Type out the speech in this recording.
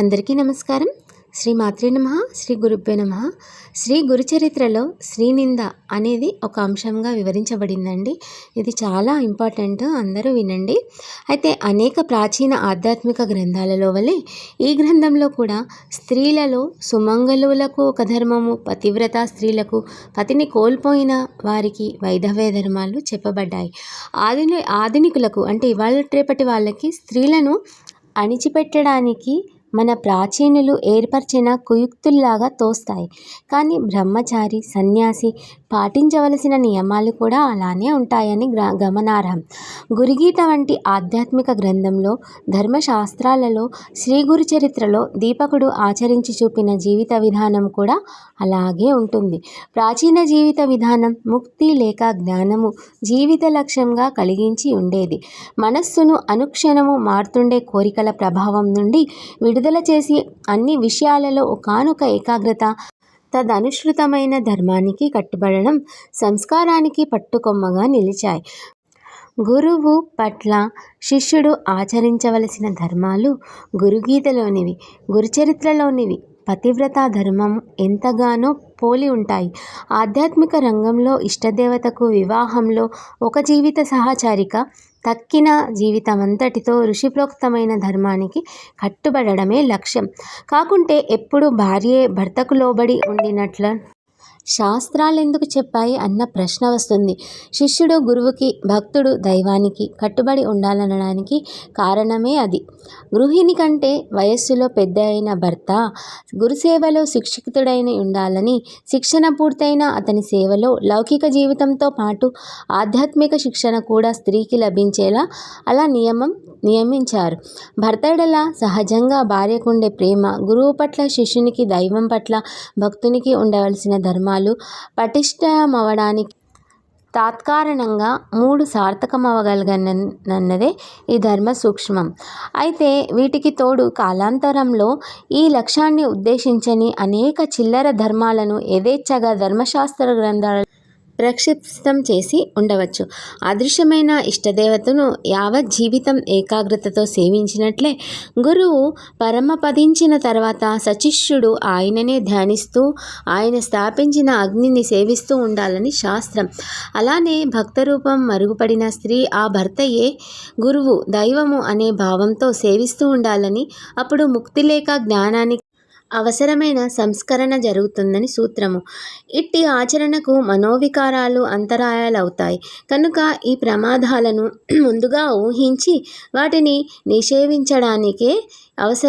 అందరికీ నమస్కారం. శ్రీ మాత్రే నమ శ్రీ గురుభ్యో నమ. శ్రీ గురుచరిత్రలో శ్రీనింద అనేది ఒక అంశంగా వివరించబడిందండి. ఇది చాలా ఇంపార్టెంట్ అందరూ వినండి. అయితే అనేక ప్రాచీన ఆధ్యాత్మిక గ్రంథాలలో వలె ఈ గ్రంథంలో కూడా స్త్రీలలో సుమంగళులకు ఒక ధర్మము పతివ్రత స్త్రీలకు పతిని కోల్పోయిన వారికి వైధవ్య ధర్మాలు చెప్పబడ్డాయి. ఆధుని ఆధునికులకు అంటే ఇవాళ రేపటి వాళ్ళకి స్త్రీలను అణిచిపెట్టడానికి మన ప్రాచీనులు ఏర్పరిచిన కుయుక్తుల్లాగా తోస్తాయి. కానీ బ్రహ్మచారి సన్యాసి పాటించవలసిన నియమాలు కూడా అలానే ఉంటాయని గ్ర గమనార్హం. గురుగీత వంటి ఆధ్యాత్మిక గ్రంథంలో ధర్మశాస్త్రాలలో శ్రీ గురు చరిత్రలో దీపకుడు ఆచరించి చూపిన జీవిత విధానం కూడా అలాగే ఉంటుంది. ప్రాచీన జీవిత విధానం ముక్తి లేక జ్ఞానము జీవిత లక్ష్యంగా కలిగించి ఉండేది. మనస్సును అనుక్షణము మారుతుండే కోరికల ప్రభావం నుండి విడుదల చేసి అన్ని విషయాలలో ఒకనొక ఏకాగ్రత తదనుసృతమైన ధర్మానికి కట్టుబడడం సంస్కారానికి పట్టుకొమ్మగా నిలిచాయి. గురువు పట్ల శిష్యుడు ఆచరించవలసిన ధర్మాలు గురుగీతలోనివి గురుచరిత్రలోనివి పతివ్రత ధర్మం ఎంతగానో పోలి ఉంటాయి. ఆధ్యాత్మిక రంగంలో ఇష్టదేవతకు వివాహంలో ఒక జీవిత సహచారిక తక్కిన జీవితమంతటితో ఋషిప్రోక్తమైన ధర్మానికి కట్టుబడడమే లక్ష్యం. కాకుంటే ఎప్పుడు భార్యే భర్తకు లోబడి ఉండినట్ల శాస్త్రాలు ఎందుకు చెప్పాయి అన్న ప్రశ్న వస్తుంది. శిష్యుడు గురువుకి భక్తుడు దైవానికి కట్టుబడి ఉండాలనడానికి కారణమే అది. గృహిణి కంటే వయస్సులో పెద్ద అయిన భర్త గురుసేవలో శిక్షితుడైన ఉండాలని శిక్షణ పూర్తయిన అతని సేవలో లౌకిక జీవితంతో పాటు ఆధ్యాత్మిక శిక్షణ కూడా స్త్రీకి లభించేలా అలా నియమం నియమించారు. భర్తడల సహజంగా భార్యకుండే ప్రేమ గురువు పట్ల శిష్యునికి దైవం పట్ల భక్తునికి ఉండవలసిన ధర్మాలు పటిష్టమవడానికి తాత్కారణంగా మూడు సార్థకమవగలగనన్నదే ఈ ధర్మ సూక్ష్మం. అయితే వీటికి తోడు కాలాంతరంలో ఈ లక్ష్యాన్ని ఉద్దేశించని అనేక చిల్లర ధర్మాలను యథేచ్ఛగా ధర్మశాస్త్ర గ్రంథాల ప్రక్షిప్తం చేసి ఉండవచ్చు. అదృశ్యమైన ఇష్టదేవతను యావత్ జీవితం ఏకాగ్రతతో సేవించినట్లే గురువు పరమపదించిన తర్వాత సచిష్యుడు ఆయననే ధ్యానిస్తూ ఆయన స్థాపించిన అగ్నిని సేవిస్తూ ఉండాలని శాస్త్రం. అలానే భక్తరూపం మరుగుపడిన స్త్రీ ఆ భర్తయే గురువు దైవము అనే భావంతో సేవిస్తూ ఉండాలని అప్పుడు ముక్తి లేక జ్ఞానానికి అవసరమైన సంస్కరణ జరుగుతుందని సూత్రము. ఇట్టి ఆచరణకు మనోవికారాలు అంతరాయాలవుతాయి. కనుక ఈ ప్రమాదాలను ముందుగా ఊహించి వాటిని నిషేధించడానికే అవసరం